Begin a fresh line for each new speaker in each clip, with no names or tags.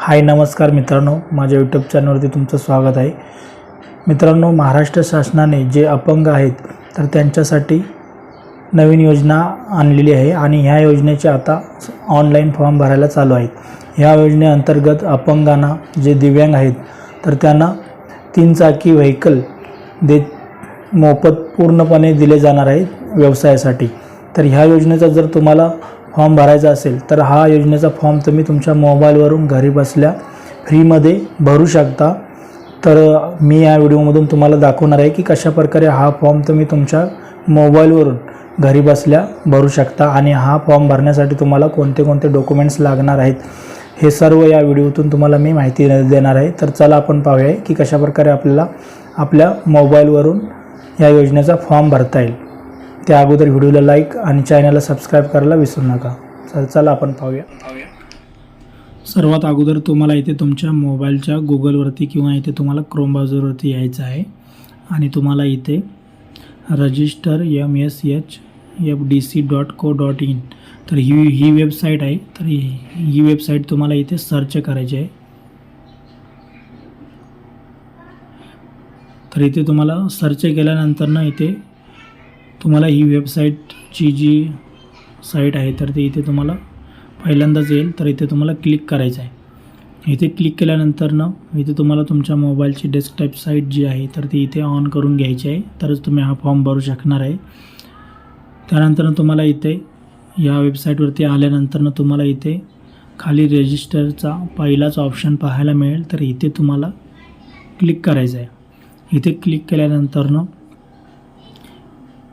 हाय नमस्कार मित्रांनो. माझ्या यूट्यूब चॅनलवरती तुमचं स्वागत आहे. मित्रांनो महाराष्ट्र शासनाने जे अपंग आहेत तर त्यांच्यासाठी नवीन योजना आणलेली आहे आणि ह्या योजनेचे आता ऑनलाईन फॉर्म भरायला चालू आहेत. ह्या योजनेअंतर्गत अपंगांना जे दिव्यांग आहेत तर त्यांना तीन चाकी व्हेकल दे मोफत पूर्णपणे दिले जाणार आहेत व्यवसायासाठी. तर ह्या योजनेचा जर तुम्हाला फॉर्म भरायचा असेल तर हा योजनेचा फॉर्म तुम्ही तुमच्या मोबाईलवरून घरी बसल्या फ्रीमध्ये भरू शकता. तर मी या व्हिडिओमधून तुम्हाला दाखवणार आहे की कशा प्रकारे हा फॉर्म तुम्ही तुमच्या मोबाईलवरून घरी बसल्या भरू शकता आणि हा फॉर्म भरण्यासाठी तुम्हाला कोणते कोणते डॉक्युमेंट्स लागणार आहेत हे सर्व या व्हिडिओतून तुम्हाला मी माहिती देणार आहे. तर चला आपण पाहूया की कशाप्रकारे आपल्याला आपल्या मोबाईलवरून या योजनेचा फॉर्म भरता येईल. त्या अगोदर व्हिडिओला लाईक आणि चॅनलला सबस्क्राईब करायला विसरू नका. चल चला आपण पाहूया. सर्वात अगोदर तुम्हाला इथे तुमच्या मोबाईलच्या गुगलवरती किंवा इथे तुम्हाला क्रोम ब्राउझरवरती यायचं आहे. आणि तुम्हाला इथे register M S H F D C dot co dot in तर ही ही वेबसाईट आहे. तर ही ही वेबसाईट तुम्हाला इथे सर्च करायची आहे. तर इथे तुम्हाला सर्च केल्यानंतर ना इथे तुम्हाला ही वेबसाईटची जी साईट आहे तर ती इथे तुम्हाला पहिल्यांदाच येईल. तर इथे तुम्हाला क्लिक करायचं आहे. इथे क्लिक केल्यानंतर ना इथे तुम्हाला तुमच्या मोबाईलची डेस्कटॉप साईट जी आहे तर ती इथे ऑन करून घ्यायची आहे. तरच तुम्ही हा फॉर्म भरू शकणार आहे. त्यानंतर तुम्हाला इथे या वेबसाईटवरती आल्यानंतर तुम्हाला इथे खाली रजिस्टरचा पहिलाच ऑप्शन पाहायला मिळेल. तर इथे तुम्हाला क्लिक करायचं आहे. इथे क्लिक केल्यानंतरनं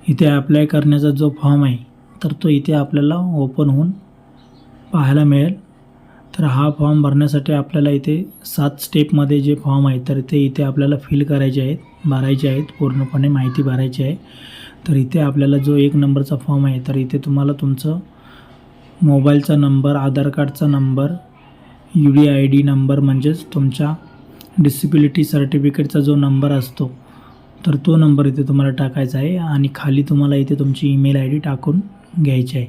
इथे अप्लाय करण्याचा जो फॉर्म आहे तर तो इथे आपल्याला ओपन होऊन पाहायला मिळेल. तर हा फॉर्म भरण्यासाठी आपल्याला इथे सात स्टेपमध्ये जे फॉर्म आहे तर ते इथे आपल्याला फिल करायचे आहेत भरायचे आहेत पूर्णपणे माहिती भरायची आहे. तर इथे आपल्याला जो एक नंबरचा फॉर्म आहे तर इथे तुम्हाला तुमचं मोबाईलचा नंबर आधार कार्डचा number U D I D number म्हणजेच तुमच्या डिसेबिलिटी सर्टिफिकेटचा जो नंबर असतो तर तो नंबर इथे तुम्हाला टाकायचा आहे आणि खाली तुम्हाला इथे तुमची ईमेल आय डी टाकून घ्यायची आहे.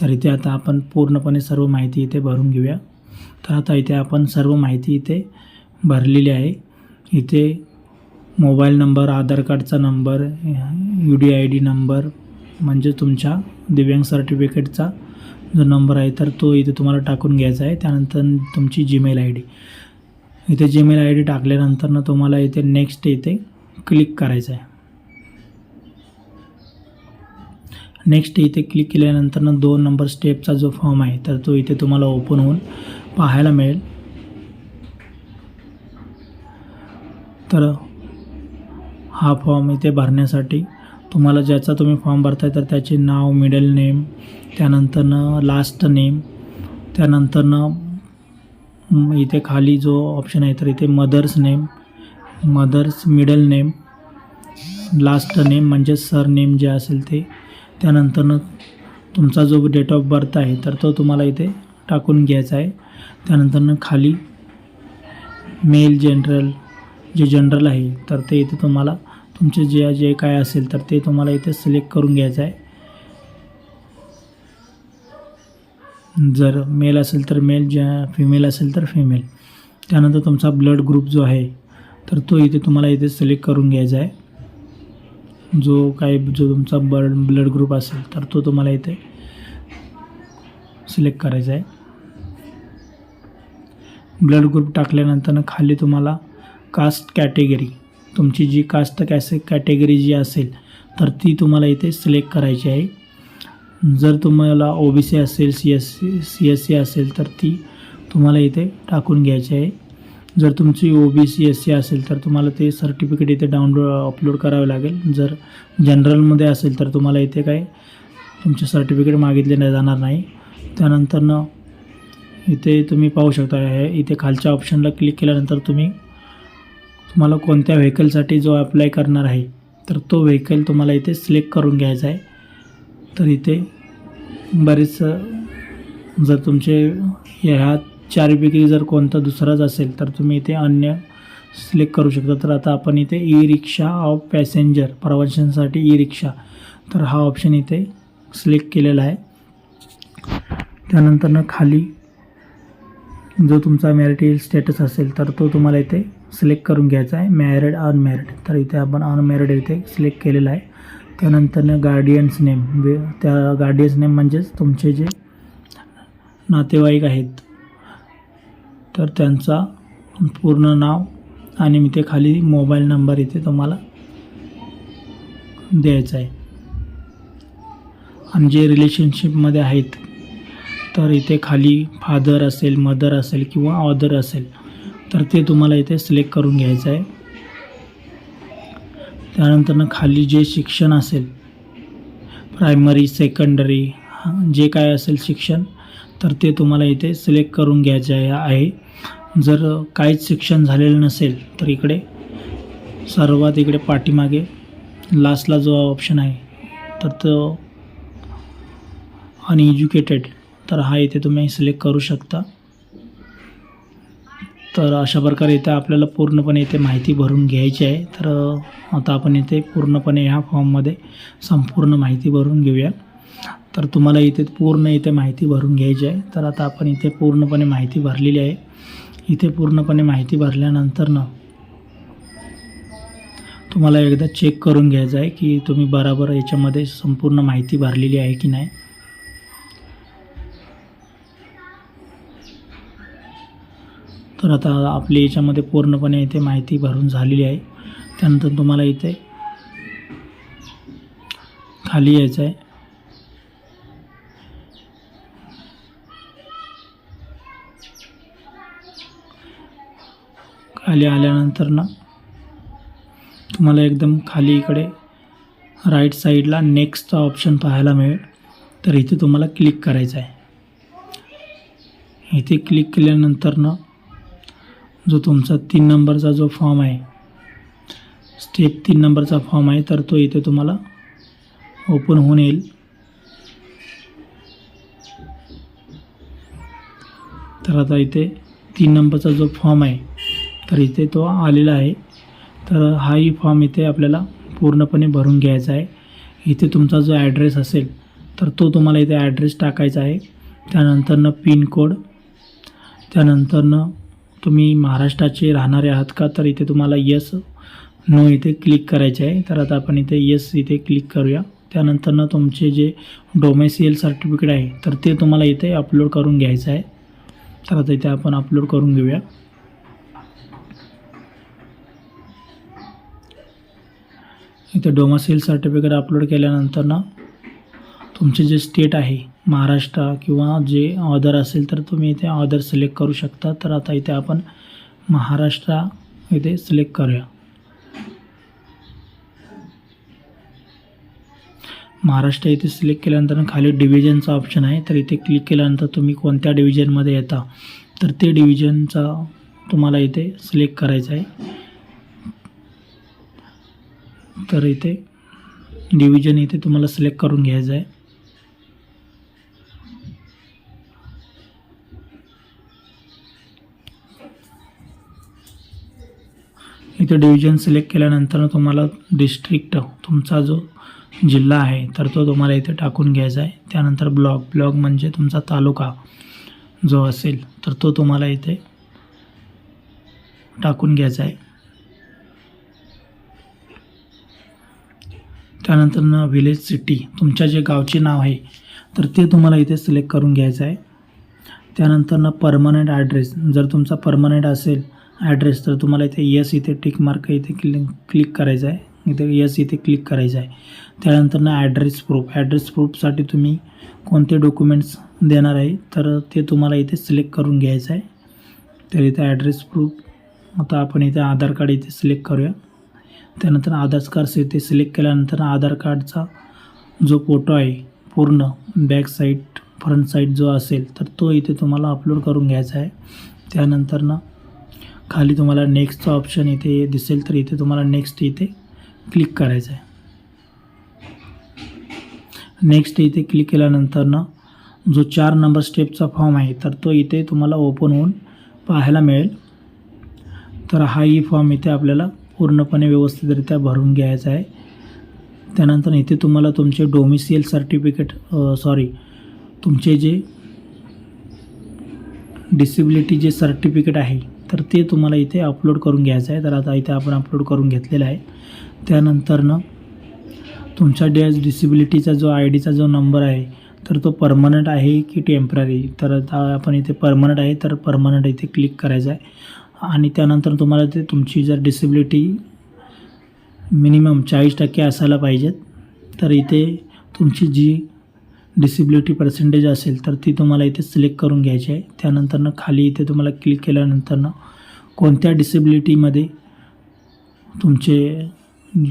तर इथे आता आपण पूर्णपणे सर्व माहिती इथे भरून घेऊया. तर आता इथे आपण सर्व माहिती इथे भरलेली आहे. इथे मोबाईल नंबर आधार कार्डचा number U D I D number म्हणजे तुमच्या दिव्यांग सर्टिफिकेटचा जो नंबर आहे तर तो इथे तुम्हाला टाकून घ्यायचा आहे. त्यानंतर तुमची जीमेल आय डी इथे जीमेल आय डी टाकल्यानंतर ना तुम्हाला इथे नेक्स्ट इथे क्लिक करायचं आहे. नेक्स्ट इथे क्लिक केल्यानंतर ना दोन नंबर स्टेपचा जो फॉर्म आहे तर तो इथे तुम्हाला ओपन होऊन पाहायला मिळेल. तर हा फॉर्म इथे भरण्यासाठी तुम्हाला ज्याचा तुम्ही फॉर्म भरताय तर त्याचे नाव मिडल नेम त्यानंतरनं लास्ट नेम त्यानंतरनं इथे खाली जो ऑप्शन आहे तर इथे mother's name mother's middle name last name म्हणजे सर नेम जे असेल ते. त्यानंतरनं तुमचा जो डेट ऑफ बर्थ आहे तर तो तुम्हाला इथे टाकून घ्यायचा आहे. त्यानंतरनं खाली मेल जनरल जे जनरल आहे तर ते इथे तुम्हाला तुमचे जे जे काय असेल तर ते तुम्हाला इथे सिलेक्ट करून घ्यायचं आहे. जर मेल असेल तर मेल ज्या फिमेल असेल तर फिमेल त्यानंतर तुमचा ब्लड ग्रुप जो आहे तर तो इथे तुम्हाला इथे सिलेक्ट करून घ्यायचा आहे. जो काय जो तुमचा ब्लड ब्लड ग्रुप असेल तर तो तुम्हाला इथे सिलेक्ट करायचा आहे. ब्लड ग्रुप टाकल्यानंतर खाली तुम्हाला कास्ट कॅटेगरी तुमची जी कास्ट कॅसे कॅटेगरी जी असेल तर ती तुम्हाला इथे सिलेक्ट करायची आहे. जर तुम्हाला ओ बी सी असेल C S C C S C असेल तर ती तुम्हाला इथे टाकून घ्यायची आहे. जर तुमची O B C S C असेल तर तुम्हाला ते सर्टिफिकेट इथे डाउनलोड अपलोड करावं लागेल. जर जनरलमध्ये असेल तर तुम्हाला इथे काय तुमचे सर्टिफिकेट मागितले नाही जाणार नाही. त्यानंतरनं इथे तुम्ही पाहू शकता हे इथे खालच्या ऑप्शनला क्लिक केल्यानंतर तुम्ही तुम्हाला कोणत्या व्हेकलसाठी जो अप्लाय करणार आहे तर तो व्हेकल तुम्हाला इथे सिलेक्ट करून घ्यायचा आहे. तर इथे बरेच जर तुमचे ह्या चारपैकी जर कोणता दुसराच असेल तर तुम्ही इथे अन्य सिलेक्ट करू शकता. तर आता आपण इथे ई रिक्षा ऑफ पॅसेंजर प्रवाशांसाठी ई रिक्षा तर हा ऑप्शन इथे सिलेक्ट केलेला आहे. त्यानंतरनं खाली जो तुमचा मॅरिटल स्टेटस असेल तर तो तुम्हाला इथे सिलेक्ट करून घ्यायचा आहे. मॅरिड अनमॅरिड तर इथे आपण अनमॅरिड इथे सिलेक्ट केलेला आहे. त्यानंतरनं गार्डियन्स नेम वे त्या गार्डियन्स नेम म्हणजेच तुमचे जे नातेवाईक आहेत तर त्यांचा पूर्ण नाव आणि मी ते खाली मोबाईल नंबर इथे तुम्हाला द्यायचा आहे. आणि जे रिलेशनशिपमध्ये आहेत तर इथे खाली फादर असेल मदर असेल किंवा ऑदर असेल तर ते तुम्हाला इथे सिलेक्ट करून घ्यायचं आहे. त्यानंतरनं खाली जे शिक्षण असेल प्रायमरी सेकंडरी जे काय असेल शिक्षण तर ते तुम्हाला इथे सिलेक्ट करून घ्यायचे आहे आहे. जर काहीच शिक्षण झालेलं नसेल तर इकडे सर्वात इकडे पाठीमागे लास्टला जो ऑप्शन आहे तर तो अनएज्युकेटेड तर हा इथे तुम्ही सिलेक्ट करू शकता. तर अशा प्रकारे इथे आपल्याला पूर्णपणे इथे माहिती भरून घ्यायची आहे. तर आता आपण इथे पूर्णपणे ह्या फॉर्ममध्ये संपूर्ण माहिती भरून घेऊया. तर तुम्हाला इथे पूर्ण इथे माहिती भरून घ्यायची आहे. तर आता आपण इथे पूर्णपणे माहिती भरलेली आहे. इथे पूर्णपणे माहिती भरल्यानंतर ना तुम्हाला एकदा चेक करून घ्यायचं आहे की तुम्ही बराबर याच्यामध्ये संपूर्ण माहिती भरलेली आहे की नाही. तर आता आपली याच्यामध्ये पूर्णपणे इथे माहिती भरून झालेली आहे. त्यानंतर तुम्हाला इथे खाली यायचं आहे. खाली आल्यानंतर ना तुम्हाला एकदम खाली इकडे राईट साईडला नेक्स्टचा ऑप्शन पाहायला मिळेल. तर इथे तुम्हाला क्लिक करायचं आहे इथे क्लिक केल्यानंतर ना जो तुमचा तीन नंबरचा जो फॉर्म आहे स्टेप तीन नंबरचा फॉर्म आहे तर तो इथे तुम्हाला ओपन होऊन येईल. तर आता इथे तीन नंबरचा जो फॉर्म आहे तर इथे तो आलेला आहे. तर हाही फॉर्म इथे आपल्याला पूर्णपणे भरून घ्यायचा आहे. इथे तुमचा जो ॲड्रेस असेल तर तो तुम्हाला इथे ॲड्रेस टाकायचा आहे. त्यानंतरनं पिनकोड त्यानंतरनं तुम्ही महाराष्ट्राचे राहणारे आहात का तर इथे तुम्हाला यस नो इथे क्लिक करायचे आहे. तर आता आपण इथे यस इथे क्लिक करूया. त्यानंतरनं तुमचे जे डोमेसियल सर्टिफिकेट आहे तर ते तुम्हाला इथे अपलोड करून घ्यायचं आहे. तर आता इथे आपण अपलोड करून घेऊया. इथे डोमेसियल सर्टिफिकेट अपलोड केल्यानंतर ना तुमचे जे स्टेट आहे महाराष्ट्र किंवा जे ऑदर असेल तर तुम्ही इथे ऑदर सिलेक्ट करू शकता. तर आता इथे आपण महाराष्ट्र इथे सिलेक्ट करूया. महाराष्ट्र इथे सिलेक्ट केल्यानंतर खाली डिव्हिजनचा ऑप्शन आहे. तर इथे क्लिक केल्यानंतर तुम्ही कोणत्या डिव्हिजनमध्ये येता तर ते डिव्हिजनचा तुम्हाला इथे सिलेक्ट करायचं आहे. तर इथे डिव्हिजन इथे तुम्हाला सिलेक्ट करून घ्यायचं आहे. इथे डिव्हिजन सिलेक्ट केल्यानंतर तुम्हाला डिस्ट्रिक्ट तुमचा जो जिल्हा आहे तर तो तुम्हाला इथे टाकून घ्यायचा आहे. त्यानंतर ब्लॉक ब्लॉक म्हणजे तुमचा तालुका जो असेल तर तो तुम्हाला इथे टाकून घ्यायचा आहे. त्यानंतर ना विलेज सिटी तुमच्या जे गावचे नाव आहे तर ते तुम्हाला इथे सिलेक्ट करून घ्यायचं आहे. त्यानंतर ना परमनंट ॲड्रेस जर तुमचा परमनंट असेल ॲड्रेस तर तुम्हाला इथे यस इथे टिक मार्क इथे क्लिक क्लिक करायचं आहे. इथे यस इथे क्लिक करायचं आहे. त्यानंतर ना ॲड्रेस प्रूफ ॲड्रेस प्रूफसाठी तुम्ही कोणते डॉक्युमेंट्स देणार आहे तर ते तुम्हाला इथे सिलेक्ट करून घ्यायचं आहे. तर इथे ॲड्रेस प्रूफ आता आपण इथे आधार कार्ड इथे सिलेक्ट करूया. त्यानंतर आधार कार्ड इथे सिलेक्ट केल्यानंतर आधार कार्डचा जो फोटो आहे पूर्ण बॅक साईड फ्रंट साईड जो असेल तर तो इथे तुम्हाला अपलोड करून घ्यायचा आहे. त्यानंतर ना खाली तुम्हाला नेक्स्टचा ऑप्शन इथे दिसेल तर इथे तुम्हाला नेक्स्ट इथे क्लिक करायचं आहे. नेक्स्ट इथे क्लिक केल्यानंतर ना जो चार नंबर स्टेपचा फॉर्म आहे तर तो इथे तुम्हाला ओपन होऊन पाहायला मिळेल. तर हाही फॉर्म इथे आपल्याला पूर्णपणे व्यवस्थितरित्या भरून घ्यायचं आहे. त्यानंतर इथे तुम्हाला तुमचे डोमिसियल सर्टिफिकेट सॉरी तुमचे जे डिसेबिलिटी जे सर्टिफिकेट आहे तर ते तुम्हाला इथे अपलोड करून घ्यायचं आहे. तर आता इथे आपण अपलोड करून घेतलेलं आहे. त्यानंतरनं तुमच्या डॅश डिसेबिलिटीचा जो आय डीचा जो नंबर आहे तर तो परमनंट आहे की टेंपररी तर आता आपण इथे परमनंट आहे तर परमनंट इथे क्लिक करायचं आहे. आणि त्यानंतर तुम्हाला ते तुमची जर डिसेबिलिटी मिनिमम चाळीस टक्के असायला पाहिजेत तर इथे तुमची जी डिसेबिलिटी पर्सेंटेज असेल तर ती तुम्हाला इथे सिलेक्ट करून घ्यायची आहे. त्यानंतरनं खाली इथे तुम्हाला क्लिक केल्यानंतरनं कोणत्या डिसेबिलिटीमध्ये तुमचे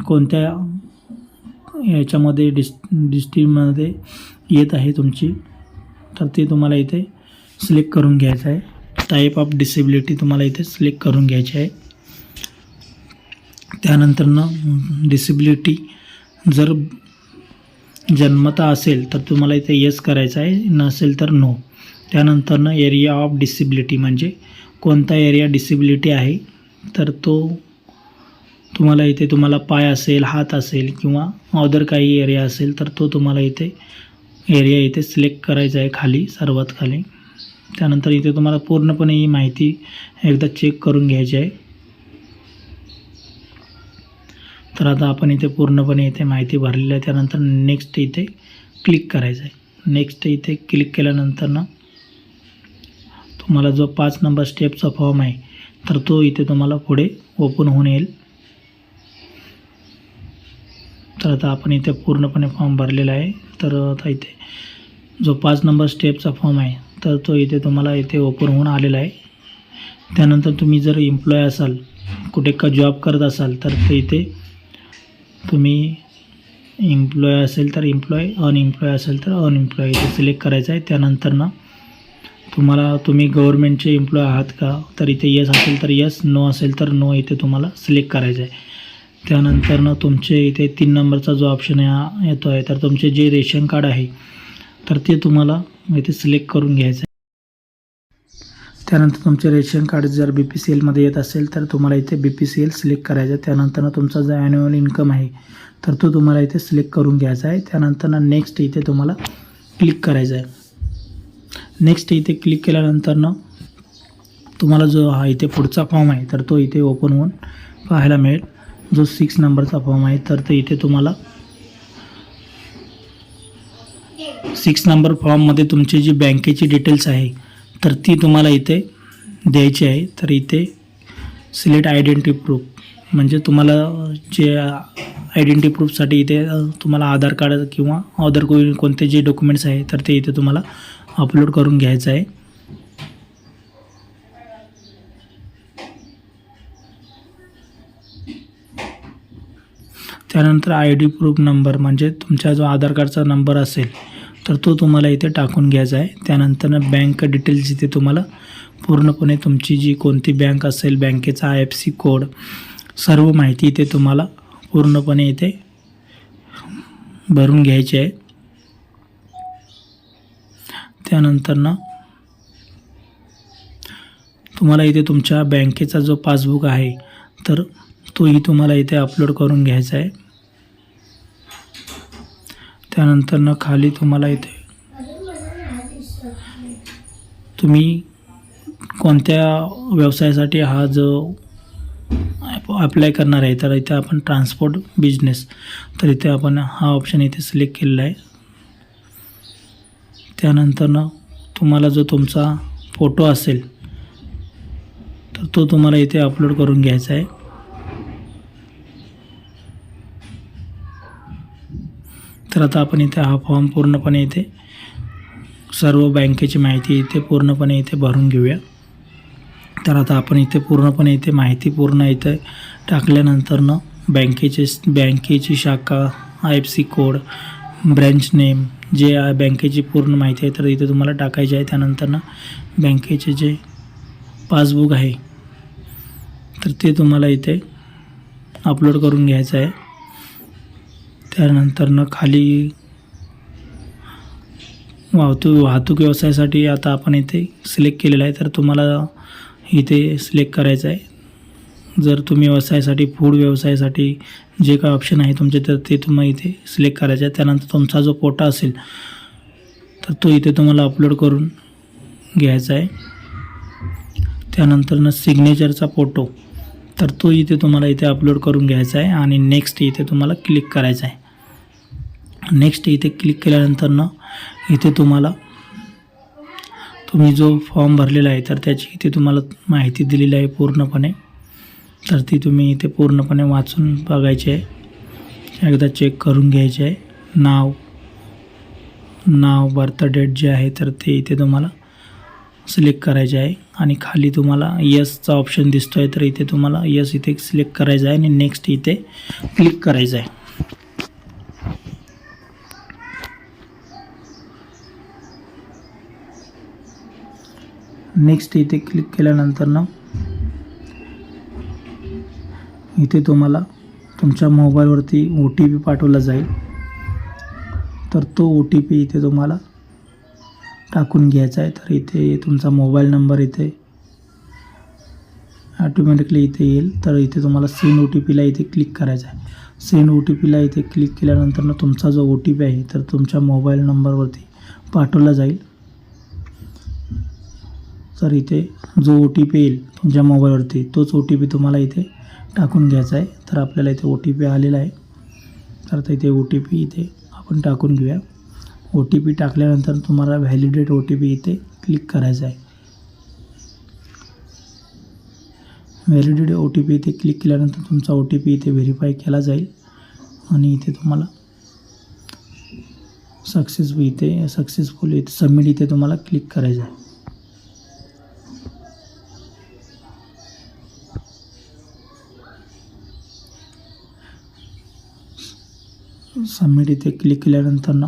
कोणत्या याच्यामध्ये डिस डिस्ट्रीमध्ये येत आहे तुमची तर ते तुम्हाला इथे सिलेक्ट करून घ्यायचं आहे. टाईप ऑफ डिसेबिलिटी तुम्हाला इथे सिलेक्ट करून घ्यायची आहे. त्यानंतरनं डिसेबिलिटी जर जन्मता असेल तर तुम्हाला इथे येस करायचं आहे नसेल तर नो त्यानंतरनं एरिया ऑफ डिसेबिलिटी म्हणजे कोणता एरिया डिसेबिलिटी आहे तर तो तुम्हाला इथे तुम्हाला पाय असेल हात असेल किंवा अदर काही एरिया असेल तर तो तुम्हाला इथे एरिया इथे सिलेक्ट करायचा आहे खाली सर्वात खाली. त्यानंतर इथे तुम्हाला पूर्णपणे ही माहिती एकदा चेक करून घ्यायची आहे. तर आता आपण इथे पूर्णपणे इथे माहिती भरलेली आहे. त्यानंतर नेक्स्ट इथे क्लिक करायचं आहे. नेक्स्ट इथे क्लिक केल्यानंतर ना तुम्हाला जो पाच नंबर स्टेपचा फॉर्म आहे तर तो इथे तुम्हाला पुढे ओपन होऊन येईल. तर आता आपण इथे पूर्णपणे फॉर्म भरलेला आहे. तर आता इथे जो पाच नंबर स्टेपचा फॉर्म आहे तर तो इथे तुम्हाला इथे ओपन होऊन आलेला आहे. त्यानंतर तुम्ही जर एम्प्लॉय असाल कुठे का जॉब करत असाल तर ते इथे तुम्ही एम्प्लॉय असेल तर एम्प्लॉय अनएम्प्लॉय असेल तर अनएम्प्लॉय इथे सिलेक्ट करायचं आहे. त्यानंतर ना तुम्हाला तुम्ही गव्हर्मेंटचे एम्प्लॉय आहात का तर इथे येस असेल तर येस नो असेल तर नो इथे तुम्हाला सिलेक्ट करायचं आहे. त्यानंतरनं तुमचे इथे तीन नंबरचा जो ऑप्शन या येतो आहे तर तुमचे जे रेशन कार्ड आहे तर ते तुम्हाला इथे सिलेक्ट करून घ्यायचं आहे. त्यानंतर तुमचे रेशन कार्ड जर बी पी सी एलमध्ये येत असेल तर तुम्हाला इथे B P C L select करायचं आहे. त्यानंतरनं तुमचा जो ॲन्युअल इन्कम आहे तर तो तुम्हाला इथे सिलेक्ट करून घ्यायचा आहे. त्यानंतर नेक्स्ट इथे तुम्हाला क्लिक करायचं आहे. नेक्स्ट इथे क्लिक केल्यानंतरनं तुम्हाला जो हा इथे पुढचा फॉर्म आहे तर तो इथे ओपन होऊन पाहायला मिळेल. जो सिक्स नंबरचा फॉर्म आहे तर ते इथे तुम्हाला सिक्स नंबर फॉर्ममध्ये तुमची जी बँकेची डिटेल्स आहे तर ती तुम्हाला इथे द्यायची आहे. तर इथे सिलेक्ट आयडेंटिटी प्रूफ म्हणजे तुम्हाला जे uh, आयडेंटिटी प्रूफसाठी इथे uh, तुम्हाला आधार कार्ड किंवा अदर को कोणते जे डॉक्युमेंट्स आहे तर ते इथे तुम्हाला अपलोड करून घ्यायचं आहे. त्यानंतर आय डी प्रूफ नंबर म्हणजे तुमचा जो आधार कार्डचा नंबर असेल तर तो तुम्हाला इथे टाकून घ्यायचा आहे. त्यानंतर बँक डिटेल्स इथे तुम्हाला पूर्णपणे तुमची जी कोणती बँक असेल बँकेचा आय एफ सी कोड सर्व माहिती इथे तुम्हाला पूर्णपणे इथे भरून घ्यायची आहे. त्यानंतर ना तुम्हाला इथे तुमच्या बँकेचा जो पासबुक आहे तर तोही तुम्हाला इथे अपलोड करून घ्यायचा आहे. त्यानंतर न खाली तुम्हाला इथे तुम्ही कोणत्या व्यवसायासाठी हा जो अप्लाय करणार आहे तर इथे आपण ट्रान्सपोर्ट बिझनेस तर इथे आपण हा ऑप्शन इथे सिलेक्ट केलेला आहे. त्यानंतरनं तुम्हाला जो तुमचा फोटो असेल तर तो तुम्हाला इथे अपलोड करून घ्यायचा आहे. तर आता आपण इथे हा फॉर्म पूर्णपणे इथे सर्व बँकेची माहिती इथे पूर्णपणे इथे भरून घेऊया. तर आता आपण इथे पूर्णपणे इथे माहिती पूर्ण इथे टाकल्यानंतरनं बँकेचे बँकेची शाखा I F C code branch name जे बँकेची पूर्ण माहिती आहे तर इथे तुम्हाला टाकायची आहे. त्यानंतरनं बँकेचे जे पासबुक आहे तर ते तुम्हाला इथे अपलोड करून घ्यायचं आहे. त्यानंतरनं खाली वाहतूक वाहतूक व्यवसायासाठी आता आपण इथे सिलेक्ट केलेलं आहे. तर तुम्हाला इथे सिलेक्ट करायचं आहे. जर तुम्ही व्यवसायासाठी फूड व्यवसायासाठी जे काय ऑप्शन आहे तुमचे तर ते तुम्हाला इथे सिलेक्ट करायचं आहे. त्यानंतर तुमचा जो पोटा असेल तर तो इथे तुम्हाला अपलोड करून घ्यायचा आहे. त्यानंतरनं सिग्नेचरचा फोटो तर तो इथे तुम्हाला इथे अपलोड करून घ्यायचा आहे. आणि नेक्स्ट इथे तुम्हाला क्लिक करायचा आहे. नेक्स्ट इथे क्लिक केल्यानंतरनं इथे तुम्हाला तुम्ही जो फॉर्म भरलेला आहे तर त्याची इथे तुम्हाला माहिती दिलेली आहे पूर्णपणे. तर ती तुम्ही इथे पूर्णपणे वाचून बघायची आहे. एकदा चेक करून घ्यायचे आहे. नाव नाव बर्थ डेट जे आहे तर ते इथे तुम्हाला सिलेक्ट करायचे आहे. आणि खाली तुम्हाला यसचा ऑप्शन दिसतो आहे तर इथे तुम्हाला यस इथे सिलेक्ट करायचं आहे. आणि नेक्स्ट इथे क्लिक करायचं आहे. नेक्स्ट इथे क्लिक केल्यानंतर ना इथे तुम्हाला तुमच्या मोबाईलवरती ओ टी पी पाठवला जाईल. तर तो ओ टी पी इथे तुम्हाला टाकून घ्यायचा आहे. तर इथे तुमचा मोबाईल नंबर इथे ॲटोमॅटिकली इथे येईल. तर इथे तुम्हाला सेंड ओ टी पीला इथे क्लिक करायचं आहे. सेंड ओ टी पीला इथे क्लिक केल्यानंतर ना तुमचा जो ओ टी पी आहे तर तुमच्या मोबाईल नंबरवरती पाठवला जाईल. तर इथे जो ओ टी पी येईल तुमच्या मोबाईलवरती तोच ओ टी पी तुम्हाला इथे टाकून घ्यायचा आहे. तर आपल्याला इथे ओ टी पी आलेला आहे. तर आता इथे ओ टी पी इथे आपण टाकून घेऊया. ओ टी पी टाकल्यानंतर तुम्हाला व्हॅलिडेट ओ टी पी इथे क्लिक करायचा आहे. व्हॅलिडेट ओ टी पी इथे क्लिक केल्यानंतर तुमचा ओ टी पी इथे व्हेरीफाय केला जाईल. आणि इथे तुम्हाला सक्सेसफुल इथे सक्सेसफुल इथे सबमिट इथे तुम्हाला क्लिक करायचं आहे. सबमिट इथे क्लिक केल्यानंतर ना.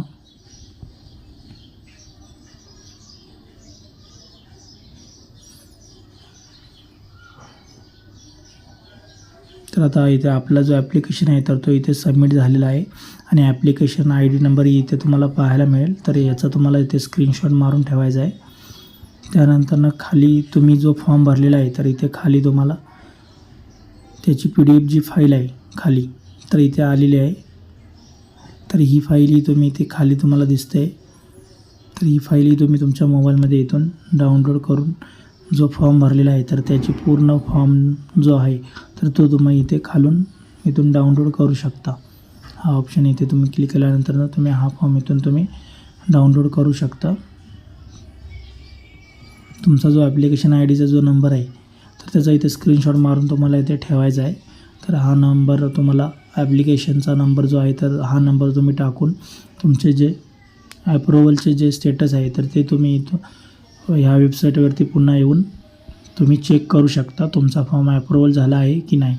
तर आता इथे आपला जो ॲप्लिकेशन आहे तर तो इथे सबमिट झालेला आहे. आणि ॲप्लिकेशन आय डी नंबर इथे तुम्हाला पाहायला मिळेल. तर याचा तुम्हाला इथे स्क्रीनशॉट मारून ठेवायचा आहे. त्यानंतरनं खाली तुम्ही जो फॉर्म भरलेला आहे तर इथे खाली तुम्हाला त्याची पी डी एफ जी फाईल आहे खाली तर इथे आलेली आहे. तर ही फाईल ही तुम्ही इथे खाली तुम्हाला दिसते तर ही फाईल ही तुम्ही तुमच्या मोबाईलमध्ये इथून डाउनलोड करून जो फॉर्म भरलेला आहे तर त्याची पूर्ण फॉर्म जो आहे तर तो तुम्ही इथे खालून इथून डाउनलोड करू शकता. हा ऑप्शन इथे तुम्ही क्लिक केल्यानंतर तुम्ही हा फॉर्म इथून तुम्ही डाउनलोड करू शकता. तुमचा जो ॲप्लिकेशन आय डीचा जो नंबर आहे तर त्याचा इथे स्क्रीनशॉट मारून तुम्हाला इथे ठेवायचा आहे. तर हा नंबर तुम्हाला ॲप्लिकेशनचा नंबर जो आहे तर हा नंबर तुम्ही टाकून तुमचे जे ॲप्रुव्हलचे जे स्टेटस आहे तर ते तुम्ही इथं ह्या वेबसाईटवरती पुन्हा येऊन तुम्ही चेक करू शकता तुमचा फॉर्म ॲप्रुव्हल झाला आहे की नाही.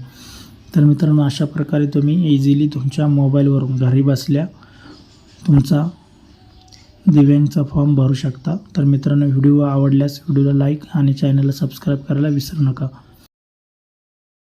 तर मित्रांनो अशा प्रकारे तुम्ही इझिली तुमच्या मोबाईलवरून घरी बसल्या तुमचा दिव्यांगचा फॉर्म भरू शकता. तर मित्रांनो व्हिडिओ आवडल्यास व्हिडिओला लाईक आणि चॅनलला सबस्क्राईब करायला विसरू नका.